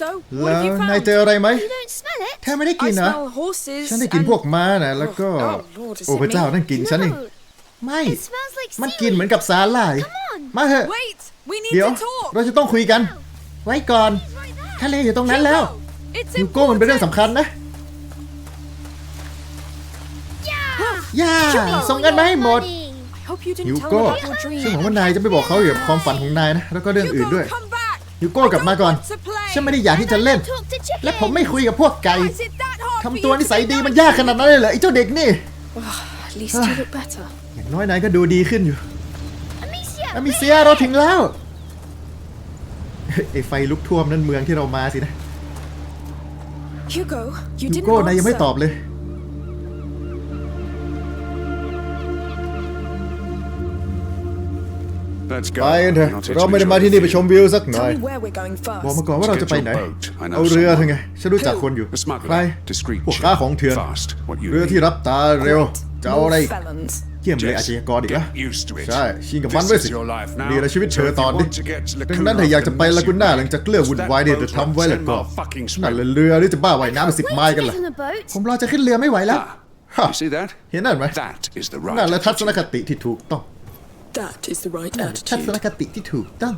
so. แล้ What ว have you นาย found? เจออะไรไหม You don't smell it? แค่ไม่ได้ I กินเหรอ smell horses. ฉันได้กิน and- พวกม้านะแล้วก็ Oh, Lord, is โอ้ it พระเจ้า me? นั่นกินฉันเอง No. ไม่ It smells like มันกินเหมือนกับสาหร่าย on มาเถอะ Wait, we need เดี๋ยว to talk. เราจะต้องคุยกัน ไว้ก่อน Right there. ทะเลอยู่ตรงนั้นแล้ว Hugo, It's ฮิวโก้มันเป็นเรื่องสำคัญนะ Yeah. ย่า Oh, ส่งกันมาให้หมด money. I hope you ฮิว didn't tell โก้ them about your ฉันหวัง dream. ว่านายจะไม่บอกเขาเกี่ยวกับความฝันของนายนะ แล้วก็เรื่องอื่น Hugo, ด้วย come back. ฮิวโก้กลับมาก่อน I don't want to play. ฉันไม่ได้อยากที่จะเล่น Talk to chicken. และผมไม่คุยกับพวกไก่ Why is it that hard for ทำ you ตัว to นิสัย be ดี nice? มันยากขนาดนั้นเลยเหรอไอ้เจ้าเด็กนี่ At least you look better. อย่างน้อยนายก็ดูดีขึ้นอยู่ Amicia. อามิเซียเราถึงแล้ว ไอ้ไฟลุกท่วมนั่นเมืองที่เรามาสินะ Hugo, you ฮิว didn't โก้นายยังไม่ answer. ตอบเลย ไป go. กันเถอะ Not to เราไม่ได้มาที่นี่ไปชมวิวสักหน่อ Tell ย me where we're going บอก first. มาก่อนว่าเราจะไปไหน Get your boat. I know เอาเรือ someone. เถอะไงฉันรู้จักคนอยู่ A smuggler. ใคร Discreet พวก chap. ค้าของเถื่อน Fast. What you เรือที่ need. รับตาเร็วจะเอาอะไร More felons. เยี่ยมเลย Jess, อาชญากรอีกแล้ว get used to it. ใช่ชิงกับมันไว้ This สิ is your life now. นี่แหละชีวิตเธ So อ if ตอน you นี้ want to get to ดัง Lacuna นั้นถ้าอยากจะไป after ลากูน่า Messina, หลังจากเลือกวุ่นวายเนี่ยจะทำไว้แหละก็ Ten mile fucking นั่น straight. แหละเรือหรือจะบ้าว่ายน้ำไปสิบ Wait ไมล์กัน to ล่ะ get on the boat. ผมรอจะขึ้นเรือไม่ไหวแล้ว Ah, ฮะ you see that? เห็นนั่นไหม That is the right นั่นแหละทัศน attitude. คติที่ถูกต้อง That is the right ทัศน attitude. คติที่ถูกต้อง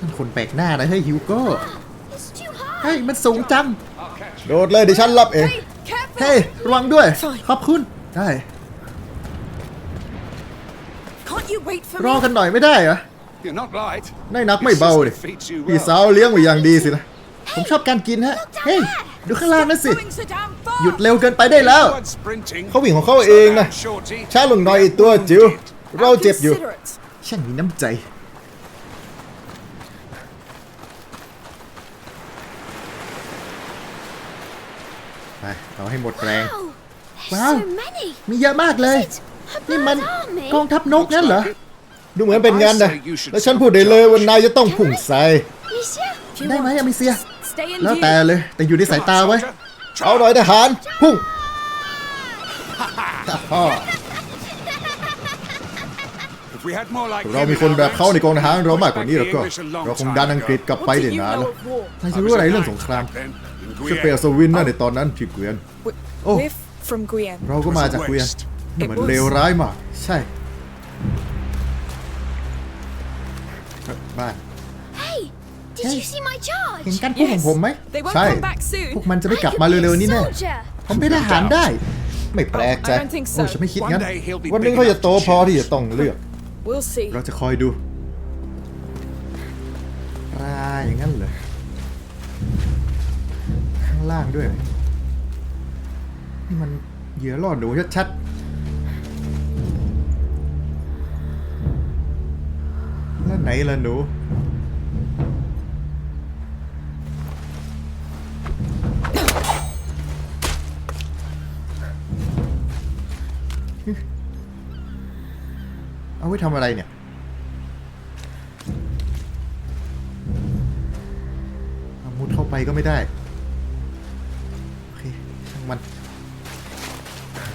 นั่นคนแปลกหน้านะเฮ้ยฮิวโก้ It's too hard. เฮ้ยมันสูงจัง โดดเลยเดี๋ยวฉันรับเอง Hey, careful! เฮ้ยระวังด้วย Fine ขอบคุณ ได้ Can't you wait for รอ me? กันหน่อยไม่ได้เหรอ You're not light. ได้นักไม่เบาดิ Your sister feeds you พี่ well. สาวเลี้ยงไว้อย่างดีสินะ ผมชอบการกินฮะ เฮ้ย ดูข้างล่างนั่นสิ Going so damn fast. หยุดเร็วเกินไปได้แล้ว Blood sprinting. เขาวิ่งของเขาเองนะ So that shorty. ช้าลงหน่อยไอ้ตัวจิ๋ว เราเจ็บอยู่ Considerate. ช่างมีน้ำใจ ไป เอาให้หมดแรง Wow. There's Wow. so many. มีเยอะมากเลย It's a นี่มัน bird army. กองทัพนกงั้นเหรอ ดูเหมือนเป็นงานนะ แล้วฉันพูดได้เลยว่านายจะต้องพุ่งใส่ Amicia. If you ได้ไหม want, อเมเซีย Stay in แล้ว view. แต่เลยแต่อยู่ในสายตาไว้ Soldier. เอาหน่อยทหารพุ่งฮ่า If we had more like เรา him มี in คน our แบบเขา ranks, ในกองทหาร we'd เรา put มากกว่า back นี้ the แล้วก็ English a long เราคง time ดันอังกฤษ ago. กลับไป What do เด่น you นาน know แล้ว of war? นาย I จะ was รู้อะไร a เรื่อง knight สงคราม back then, in ช่วย Guyenne. เปลสวินน่ะในตอนนั้นที่เกวียน We- Oh. We're from Guyenne. เราก็มาจากเกวียนนี่มัน It was เลวร้ายมาก ใช่บ้าน Hey, did Hey. you see my charge? เห็นการพุ่งของผมไหม They won't ใช่ come back soon. พวกมันจะไม่ I กลับ could มา be a เร็วๆ นี้แน่ soldier. ผมเป็นทหารได้ ไม่แปลกใจ I don't think so. โอ้ฉันไม่คิดงั้น One day he'll be วันหนึง big เขาจะ enough โต to พอ choose. ที่จะต้องเลือก We'll see. เราจะคอยดูปลาอย่างนั้นเหรอ ข้างล่างด้วย นี่มันเหยื่อล่อหนูชัดๆแล้วไหนล่ะหนู เอาไว้ทำอะไรเนี่ยเอามุดเข้าไปก็ไม่ได้ โอเค ช่างมัน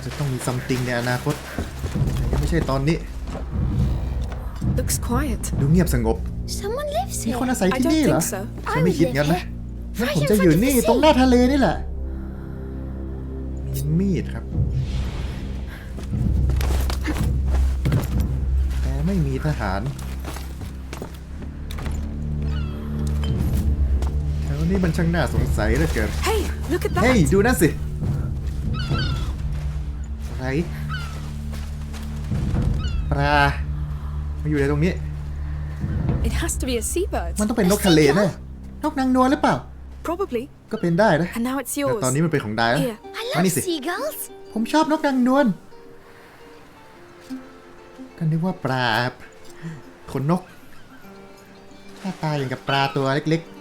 จะต้องมีซัมติงในอนาคตแต่ยังไม่ใช่ตอนนี้ Looks quiet. ดูเงียบสงบ Someone lives มี here. คนอาศัย I ที่ don't นี่เหรอ think so. ฉันไม่คิดงั้นนะ I งั้น live ผม here. จะอยู่ Right in นี่ front of ตรง the หน้า sea. ทะเลนี่แหละ มีมีดครับ ทหารแถวนี้มันช่างน่าสงสัยเหลือเกิน Hey, look at that. เฮ้ยดูนั่นสิ อะไร ปลามาอยู่ในตรงนี้ It has to be a seabird. มันต้องเป็นนกทะเลแน่นกนางนวลหรือเปล่า Probably. ก็เป็นได้นะ And now it's แต่ yours. ตอนนี้มันเป็นของดายแล้ว Here. I มา love นี่สิ seagulls. ผมชอบนกนางนวลก็นึกว่าปลาครับ ขนนกหน้าตาอย่างกับปลาตัวเล็กๆ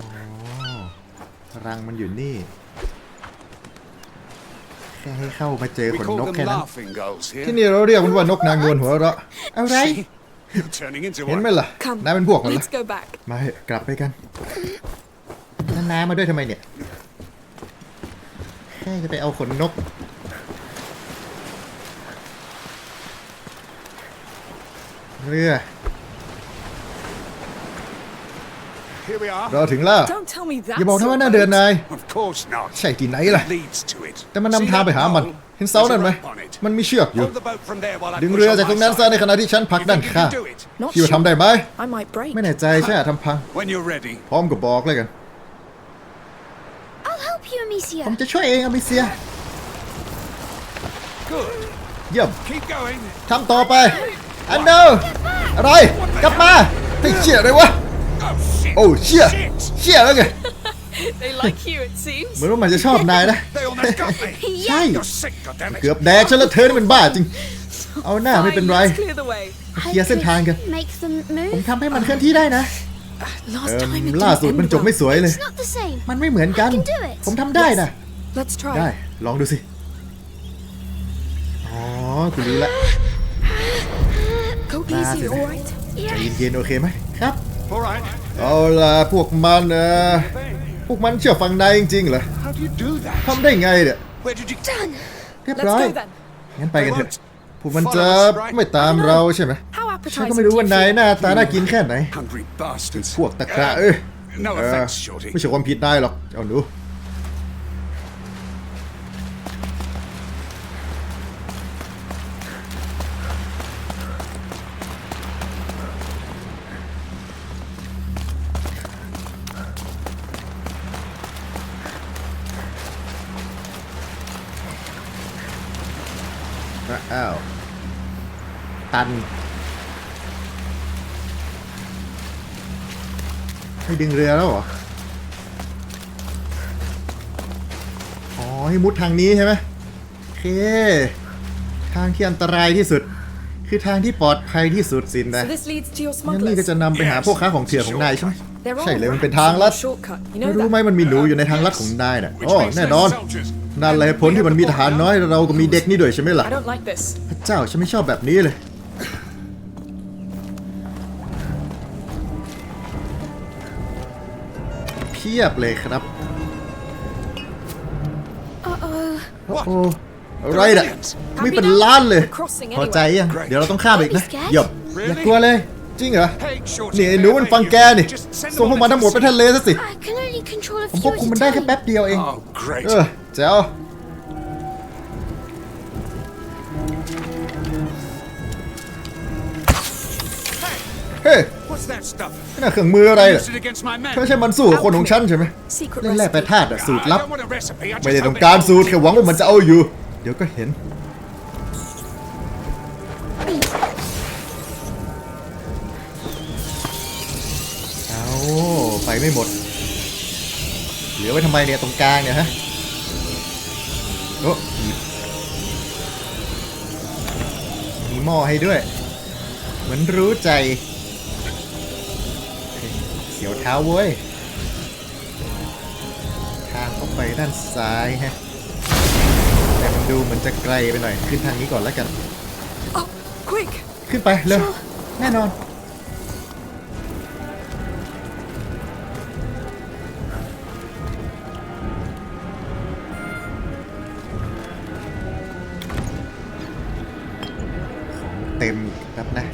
อ๋อรังมันอยู่นี่แค่ให้เข้ามาเจอ We ขน call นก them แค่นั้น laughing gulls ที่ here. นี่เราเรียกมันว่านกนางนวลหัวเราะอะไร See? You're turning into เห็นไหม one. ล่ะ Come. นายเป็นพวกมันเหรอ Let's go back. มาเถอะกลับไปกันแล้วน้ามาด้วยทำไมเนี่ย แค่จะไปเอาขนนก เรือ Here we are. เราถึงแล้ว Don't tell me that. อย่าบอกนะว่าหน้าเดินนาย Of course not. ใช่ที่ไหนล่ะ It leads to it. แต่มันนำทางไปหามัน เห็นเสานั่นไหม มันมีเชือกอยู่ Hold the boat from there while I ดึง push เรือ on จากต my รงนั้น side. ซะในขณะที่ฉันผลัก You ด้าน think you ข้าง can do it? Not คิดว่า sure. ทำได้ไหม I might break. ไม่แน่ใจใช่อาจทำพัง When you're ready. พร้อมกับบอกเลยกัน I'll help you, Amicia. ผมจะช่วยเองอมิเซีย Good. เยี่ยม Keep going. ทำต่อไป อันเดอร์อะไร กลับมาไอ้เชี่ยอะไรวะ Oh shit. โอ้เชี่ย Shit. เชี่ยแล้วไง They like you, it seems. เหมือนว่ามันจะชอบนายนะ They almost got me. ใช่ You're sick, goddammit. เกือบแดกฉันแล้วเธอนี่มันบ้าจริง เอาหน้าไม่เป็นไร Let's clear the way. เคลียร์เส้นทางกัน Make them ผม move. ทำให้มันเคลื่อนที่ได้นะ Last เอิ่ม time it ล่า didn't สุดมัน end จบไม่ well. สวยเลย It's not the same. มันไม่เหมือนกัน I can do it. ผมทำได้นะ Let's try. ได้ลองดูสิ อ๋อ คุณรู้ละ Go Ah, easy, did I? all right? ใจเย็นๆโอเคไหมครับ All right. เอาล่ะพวกมันเออพวกมันเชื่อฟังนายจริงๆเหรอ How do you do that? ทำได้ไงเนี่ย Where did you... Done. เรียบ Let's ร้อย go then. งั้นไปกันเถอะพวกมันจะไม่ตามเราใช่ไหม How ฉัน appetizing. ก็ไม่รู้ do ว่า you นาย feel? หน้าตาน่ากินแค่ไหน Hungry bastards. พวกตะกระเอ้ย No เออ offense, Shorty. ไม่ใช่ความผิดนายหรอกเอาห แล้วเหรอ อ๋อให้มุดทางนี้ใช่ไหมโอเค ทางที่อันตรายที่สุด คือทางที่ปลอดภัยที่สุดสินนะ So this leads to your งั้นนี่ก็ smugglers. จะนำไปหาพวกค้าของเถื่อนของนายใช่ไหม They're all ใช่เลยมันเป็น rats ทาง on ลัด your shortcut. You ไม่ know รู้ไหม that? มันมีหนูอยู่ในทางลัดของนายน่ะ Which โอ้ means แน่ no นอน soldiers. นั่นเลยผลที่มันมีทหารน้อยเราก็มีเด็กนี่ด้วยใช่ไหมล่ะ I don't like this. พระเจ้าฉันไม่ชอบแบบนี้เลย พียบเลยครับ Uh-oh. โอ้อะไรน่ะไม่เป็นล้านเลย พอใจยัง เดี๋ยวเราต้องข้ามไปอีกนะหยบอย่ากลัวเลย จริงเหรอ Hey, Shorty. นี่ไอ้หนูมันฟังแกนี่ Just send ส่งพวกมันทั้งหมดไปทะเลซะสิ I can only control a ผม few ควบคุม at มัน a ได้แค่ time. แป๊บเดียวเอง Oh, great. เออแจ๋วเฮ้ ย What's that stuff? นี่น่ะเครื่องมืออะไรเหรอ Use it against my เธอ men. ไม่ใช่มันสู้กับคนของฉันใช่ไหม Secret เล่นแร่แปร recipe. ธาตุอะสูตร I ลับ don't want a recipe. I just ไม่ได้ hope ต้อง it การสูตร helps. แค่หวังว่ามันจะเอาอยู่ เดี๋ยวก็เห็น เอาไปไม่หมด เหลือไว้ทำไมเนี่ยตรงกลางเนี่ยฮะโอ้มีมีหม้อให้ด้วย เหมือนรู้ใจเฮ้ยเสียวเท้าเว้ย ทางเข้าไปด้านซ้ายฮะ แต่มันดูเหมือนจะไกลไปหน่อย ขึ้นทางนี้ก่อนแล้วกัน Oh, quick. ขึ้นไปเร็วแน่นอนเต็มครับนะ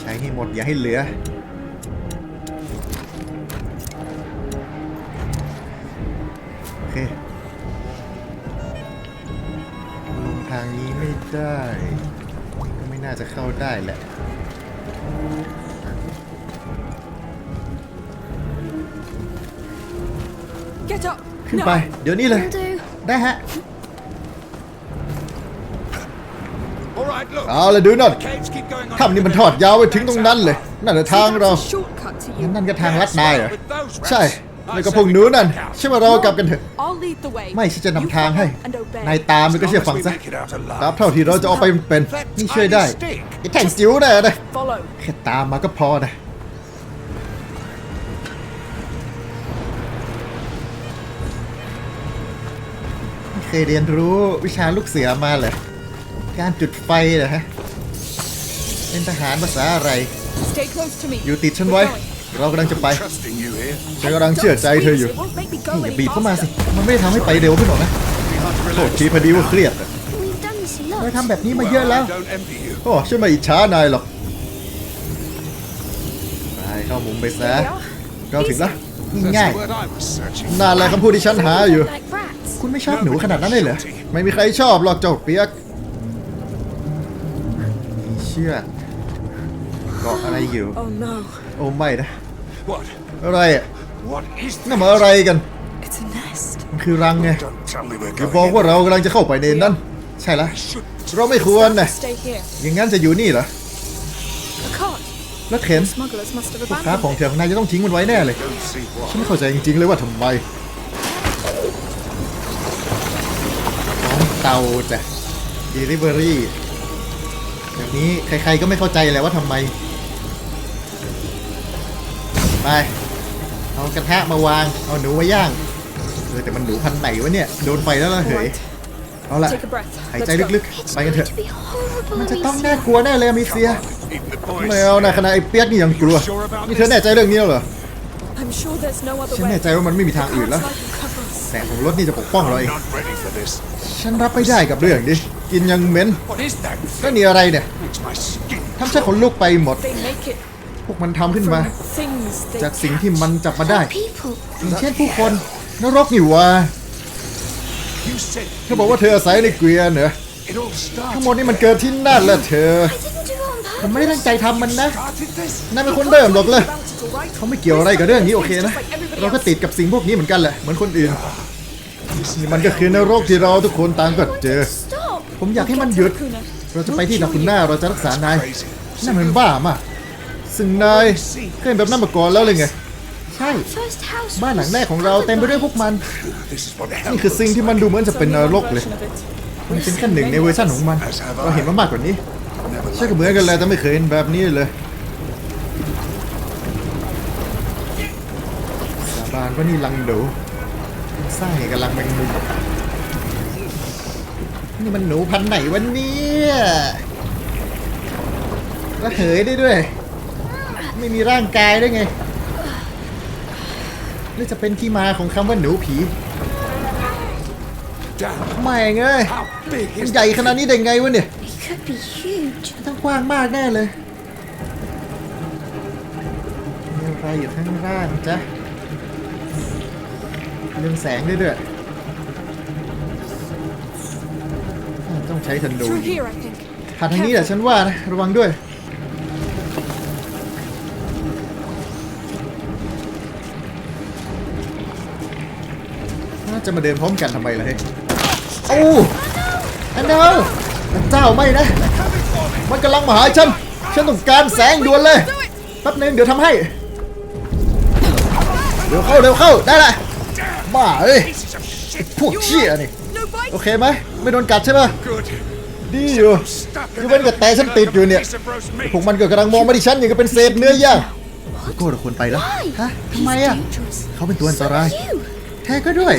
ใช้ให้หมดอย่าให้เหลือโอ ขึ้น No. ไป เดี๋ยวนี้เลย Will do. ได้ฮะ All right, look. เอาละดูนั่น Caves keep going on. ถ้ำนี่มันทอดยาวไปถึงตรงนั้นเลย นั่นแหละ See, ทาง that's เรา a shortcut to งั้น you. นั่นก็ทางลัดนายเหรอ With those rats. ใช่ I แล้วก็ say พวก we หนู go นั่น back out. ใช่ว่าเรากลับกันเถอะ I'll lead the way. ไม่ฉันจะ You นำทางให้ follow and obey. นายตามมันก็เชื่อฟัง As ซะ long as we make it out alive. ตามเท่าที่เราจะเอาไปเป็น นี่ช่วยได้ไอ้แท่งจิ๋วน่ะนะ Follow. แค่ตามมาก็พอนะ เคยเรียนรู้วิชาลูกเสือมาเหรอ การจุดไฟเหรอฮะ เป็นทหารภาษาอะไร Stay close to me. อยู่ติดฉัน We're ไว้ going. เรากำลังจะไป Trusting you here. ฉันกำลังเชื่อใจเธออยู่ It won't make me go นี่อย่า any บีบเข้ามาสิ faster. มันไม่ได้ทำให้ไปเร็วขึ้นหรอกนะ Be hard to โทษ relax. ทีพอดีว่าเครียดอะ We've done this a เรายทำแบบนี้มาเยอะแล้ว I don't envy you. โอ้ฉันไมาอิจฉานายหรอก ไปเข้ามุมไปซะ Here we are. เราถึงแล้วนี่ That's ง่าย the word I was searching. นานอะไรคำพูดที่ฉันหาอยู่ Like rats. คุณไม่ชอบหนูขนาดนั้นเลยเหรอ ไม่มีใครชอบหรอกเจ้าเปียกมีเชือกเกาะอะไรอยู่ Oh no. โอ้ไม่นะ What? อะไรอะ What is นั่น this? มาอะไรกัน It's a nest. มันคือรังไง Don't tell me we're อย่า going บอก in. ว่าเรากำลังจะเข้าไปในนั้น ใช่ละ Should เราไม่ควรนะ Stay here. อย่างงั้นจะอยู่นี่เหรอ A cart. รถเข็น Smugglers must have พวกค้าของ abandoned แถวของนายจะต้องทิ้งมันไว้แน่เลย don't see ฉัน what. ไม่เข้าใจจริงๆเลยว่าทำไม เตาจ้ะ delivery แบบนี้ใครๆก็ไม่เข้าใจแหละว่าทำไม ไป เอากระทะมาวาง เอาหนูมาย่างเออแต่มันหนูพันธุ์ไหนวะเนี่ย โดนไฟแล้วละ it. เหย Right. เอาละ Take a breath. หายใจ Let's go. ลึก It's ๆไปกัน going เถอะ to be horrible, มันจะต้อง Amicia. น่ากลัวแน่เลยอะมิเซีย Even the boys. ไม่เอานะขณะไอ้เปียกนี่ยังกลัว นี่เธอแน่ใจเรื่องนี้แล้วเหรอ I'm sure there's no other ฉัน way. แน่ใจว่ามันไม่มีทางอื่นแล้ว แสงของรถนี่จะปกป้องเราเอง I'm not ready for this. ฉันรับไม่ได้กับเรื่องนี้ กินยังเหม็น What is that นั่น thing? นี่อะไรเนี่ย Makes my skin ทำฉันขนลุกไปหมด They make it พวกมันทำขึ้นมา from things they จากสิ่งที่มันจับมาได้ People. อย่างเช่นผู้คนนรกนี่หว่า You said เธอบอกว่าเธออาศัยในเกวียนเหรอ it all ทั้ง started. หมดนี่มันเกิดที่นั่นแหละเธอ ผมไม่ได้ purpose. ตั้งใจทำมันนะ Started this? นั่นเป็นคนเริ่มหรอกเลย about it, all right? เขาไม่เกี่ยวอะไรกับเรื่องนี้โอเคนะ Just like everybody เราก็ else. ติดกับสิ่งพวกนี้เหมือนกันแหละ เหมือนคนอื่น นี่มันก็คือนรกที่เราทุกคนต่างก็เจอ Stop. ผมอยากให้มันหยุด Hakuna. เราจะไปที่ลาคุณหน้าเราจะรักษานาย Crazy. นั่นมันบ้ามาก ซึ่งนายเคยเห็นแบบนั้นมาก่อนแล้วเลยไง ใช่ First house. บ้านหลังแรกของเราเต็มไปด้วยพวกมัน This is what the hell นี่คือสิ่งที่มันดูเหมือนจะ It's เป็นน only one รกเลย version of it. มันเป็นแค่หนึ่งในเวอร์ชันของมัน เราเห็นมามากกว่านี้ never ใช่ก็เหมือนกันเลยแต่ไม่เคยเห็นแบบนี้เลยสาบานว่านี่ลังหนูไส้กับลังแมงมุมนี่มันหนูพันธุ์ไหนวะเนี่ยแล้วเหยได้ด้วย ไม่มีร่างกายด้วยไงหรือจะเป็นที่มาของคำว่าหนูผี Damn. ไม่เงย How big มัน is ใหญ่ขนาดนี้ได้ไงวะเนี่ย It could be huge. มันต้องกว้างมากแน่เลยมีอะไรอยู่ข้างล่างจ๊ะเรื่องแสงด้วยด้วยต้องใช้ทันดู Through here, I think. ผ่านทางนี้แหละฉันว่านะ ระวังด้วย น่าจะมาเดินพร้อมกันทำไมล่ะเฮ้ยโอ้อันเดอร์ เจ้าไม่นะ มันกำลังมาหาฉัน ฉันต้องการแสงด่วนเลย แป๊บนึงเดี๋ยวทำให้เดี๋ยวเข้าเดี๋ยวเข้าได้ละบ้าเอ้ยพวกเชี่ยนี่ โอเคไหมไม่โดนกัดใช่ปะ Good. ดีอยู่ Stuck ยกเว้นกับแต่ฉันติดอยู่เนี่ยพวกมันก็กำลังมองมาที่ฉันอย่างกับเป็นเศษเนื้อย่างโก้เราควรไปแล้วฮะทำไมอะเขาเป็นตัวอันตรายแท้ก็ด้วย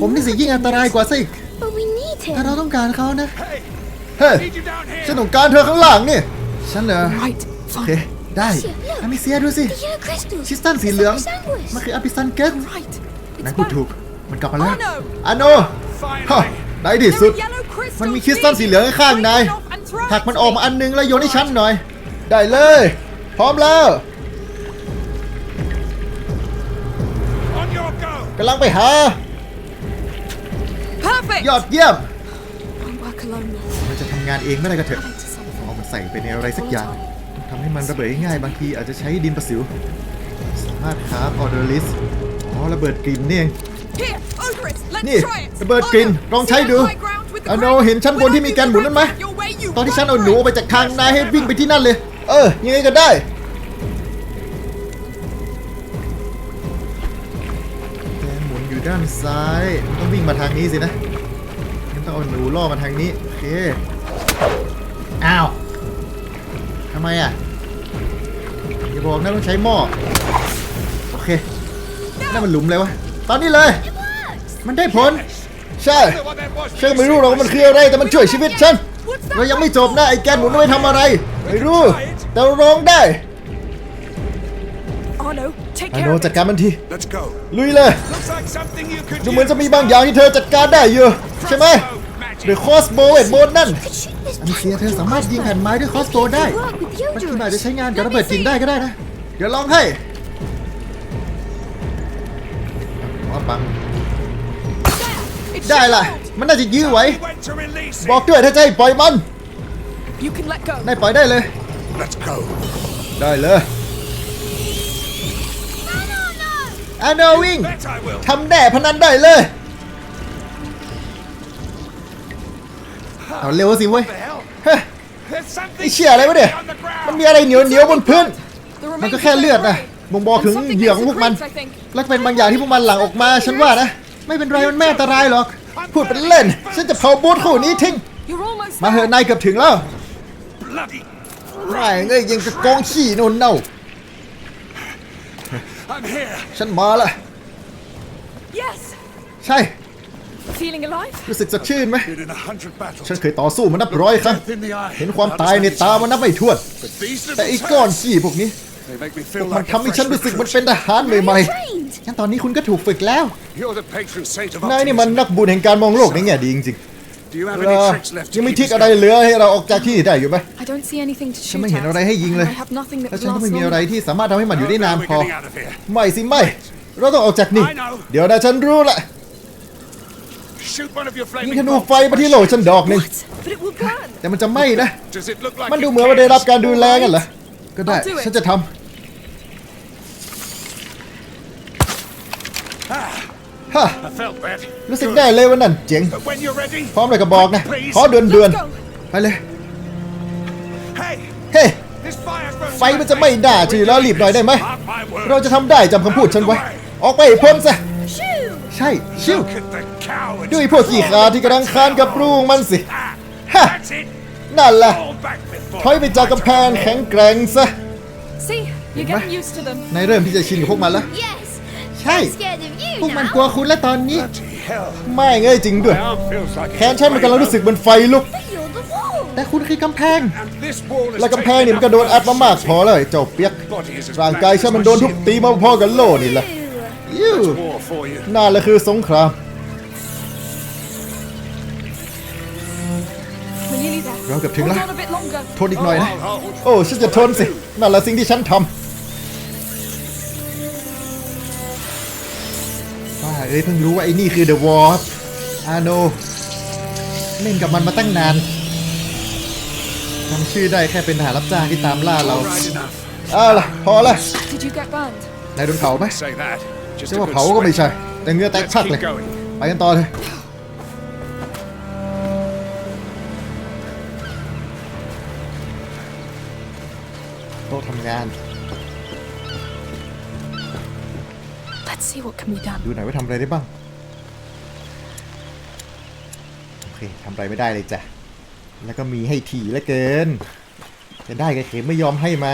ผมนี่สิยิ่งอันตรายกว่าซะอีก But we need แต่ him. เราต้องการเขานะ เฮ้ย need you down here. ฉันต้องการเธอข้างหลังนี่ ฉันเหรอ Right. โอเค ได้ Look. อามิเซียดูสิ The yellow crystals. คริสตัลสีเหลือง It's like a sandwich. มันคืออภิสันเกต Right. นาย It's พูด back. ถูก มันกลับมาแล้ว Oh no. อาโน Finally. ฮะในที่ There สุด are yellow crystals มันมีคริสตัลสีเหลืองข้างๆนาย Break it off and throw it หักมัน to ออก me. มาอันหนึงแล้วโยนให้ฉันหน่อย ได้เลย พร้อมแล้ว On your go. กำลังไปหา Perfect. ยอดเยี่ยม Won't work alone. มันจะทำงานเองไม่ได้ก็เถอะ Add it to something. เอามันใส่ไปในอะไรสักอย่างทำให้มันระเบิดง่ายๆบางทีอาจจะใช้ดินประสิว สามารถคราฟออเดอร์ลิสอ๋อระเบิดกลิ่นนี่เอง Here, over it. Let's นี่ try it. ระเบิดกลิ่น Oh, no. ลองใช้ See ดู that high ground with the อโน crowd? เห็นชั้นบนที่มีแกนหมุนนั่นไหม Your way, you ตอนที่ฉันเอา run หนู for ออก it. ไปจากทางนายให้วิ่งไปที่นั่นเลย เออยังไงก็ได้แกนหมุนอยู่ด้านซ้ายมันต้องวิ่งมาทางนี้สินะงั้นต้องเอาหนูล่อมาทางนี้โอเค อ้าวทำไมอะอย่าบอกนะต้องใช้หม้อโอเคนั่นมันหลุมเลยวะตอนนี้เลย มันได้ผล ใช่ Know what that was? ฉันไม่รู้หรอกว่ามันคืออะไรแต่มันช่วยชีวิตฉัน What's that? เรายังไม่จบนะไอ้แกนหมุนเอาไว้ทำอะไร ไม่รู้ แต่เราร้องได้ Oh no. Take อา care โน of จัด it. การมันที Let's go. ลุยเลย Looks like something you could ดูเหมือน use. จะมีบางอย่างที่เธอจัดการได้อยู่ ใช่ไหม Crossbow หรือคอสโบเวทโบนนั่น could shoot this อันเซียเธอสามารถยิงแผ่นไม้ด้วยคอสโบได้ work with มันคุณอาจ Yodorus. จะใช้งานกับระเบิดจริงได้ก็ได้นะ เดี๋ยวลองให้อ๋อปัง It's ได้ล่ะ มันน่าจะยื้อไหว When to release it. บอกด้วยถ้าจะให้ปล่อยมัน You can let go. นายปล่อยได้เลย Let's go. ได้เลยอาโนวิ่ง Bet I will. ทำแน่พนันได้เลย เอาเร็วสิเว้ย What the hell? เฮ้ย There's something ไอ้เชี่ยอะไรวะเนี่ย on the ground. มันมีอะไรเหนียวเหนียวๆบนพื้น The มัน remains ก็แค่ of เลือด their นะ prey. บ่งบอกถึง And something เหยื่อของพวกมัน they secrete, I think. และเป็นบางอย่างที่พวกมันหลั่งออกมา ฉันว่านะ ไม่เป็นไรมันไม่อันตรายหรอก พูดเป็นเล่น ฉันจะเผาบูธคู่นี้ทิ้ง You're almost มาเหอะ there. นายเกือบถึงแล้ว Bloody. ไม่เอ้ยยังกระกองขี้นู่นเน่า I'm here. ฉันมาละ Yes. ใช่ Feeling alive? รู้สึกสดชื่นไหม Been in a hundred battles. ฉันเคยต่อสู้มานับร้อยครั้ง Death in the eye. เห็นความตายในตามันนับไม่ถ้วน But these แต่ little ไอ้ก้อน turds, ขี้พวกนี้ they make me พว feel กมัน like a ทำให้ฉัน fresh รู้สึกมัน recruit. เป็นทหารใหม่ Trained. ๆงั้นตอนนี้คุณก็ถูกฝึกแล้ว You're the patron saint of นายนี่มัน optimism. นักบุญแห่งการมองโลกในแง่ดีจริง Do you ๆ have แล้ any ว tricks left ยัง to ไม่ keep ทิก us อะไร going? เหลือให้เราออกจากที่นี่ได้อยู่ไหม I don't see anything to ฉัน shoot ไม่เห็น at. อะไรให้ยิงเลย I have nothing that และ would ฉันก็ last ไม่มีอะไร long. ที่สามารถทำให้มันอยู่ได้นาน We're พอ getting out of here. ไม่สิไม่ เราต้องออกจากนี่ I know. เดี๋ยวนะฉันรู้ละ Shoot one of your ยิง flaming ธนู bolts. ไฟมาที่โหลฉันดอกหนึ่ง But it will burn. แต่มันจะไหม้นะ Does it look like มัน it ดูเหมือนว่าได้ cares? รับการดูแลกันเหรอ ก็ได้ I'll do it ฉันจะทำฮะ I felt that. รู้สึก Good. ได้เลยว่านั่นเจ๋ง But when you're ready, พร้อมเลยก็บอกนะ Please. ขอเดือนเดือน Let's go. ไปเลย hey, เฮ้ย this fire's burning ไฟมันจะไม่ด่าจีแล้วรีบหน่อยได้ไหม Mark my words. เราจะทำได้จำคำพูดฉันไว้ ออกไปให้พ้นซะ Shoo. ใช่ ชิว Look at the cowards. ด้วยพวกขี้ขาที่กำลังคานกับรูงมันสิ Ah, ฮะ That's it. นั่นแหละ Fall back before ถอยไปจากกำแพงแข็งแกร่งซะ See, you're getting used to them. นายเริ่มที่จะชินกับพวกมันแล้ว Yes. Hey. I'm scared of you พวกมัน now. กลัวคุณและตอนนี้ Bloody hell. ไม่เงยจริงด้วย My arm feels like แขนฉันมันกำลังรู้สึกเหมันไฟลุก But you're the wall. แต่คุณคือกำแพง And this wall is และกำแพงนี่มันก็โดนอัดมามากพอเลยเจ้าเปียก Body is as ร่างกายฉันมันโดนทุบตีมาพอๆกับโล่นี่แหละ Ew. ยู war for you. นั่นแหละคือสงคราม เราเกือบถึงแล้ว Hold on a bit longer. ทนอีกหน่อยนะ I'll hold. โอ้ ฉันจะทนสิ นั่นแหละสิ่งที่ฉันทำว่าเอ้ยเพิ่งรู้ว่าไอ้นี่คือ The War ครับอาโนเล่นกับมันมาตั้งนานจำชื่อได้แค่เป็นทหารรับจ้างที่ตามล่าเรา Right enough. เอาล่ะ พอละ Did you get burned? นายโดนเผาไหม Say that. Just จะ a ว่า good เผาก็ไม่ sweat. ใช่ แต่เหงือแตก Let's ชักเลย keep going. ไปกันต่อเลยาน Let's see what can be done. ดูหน่อยว่าทำอะไรได้บ้าง โอเคทำอะไรไม่ได้เลยจ้ะ แล้วก็มีให้ถี่เหลือเกิน จะได้กับเข็มไม่ยอมให้มา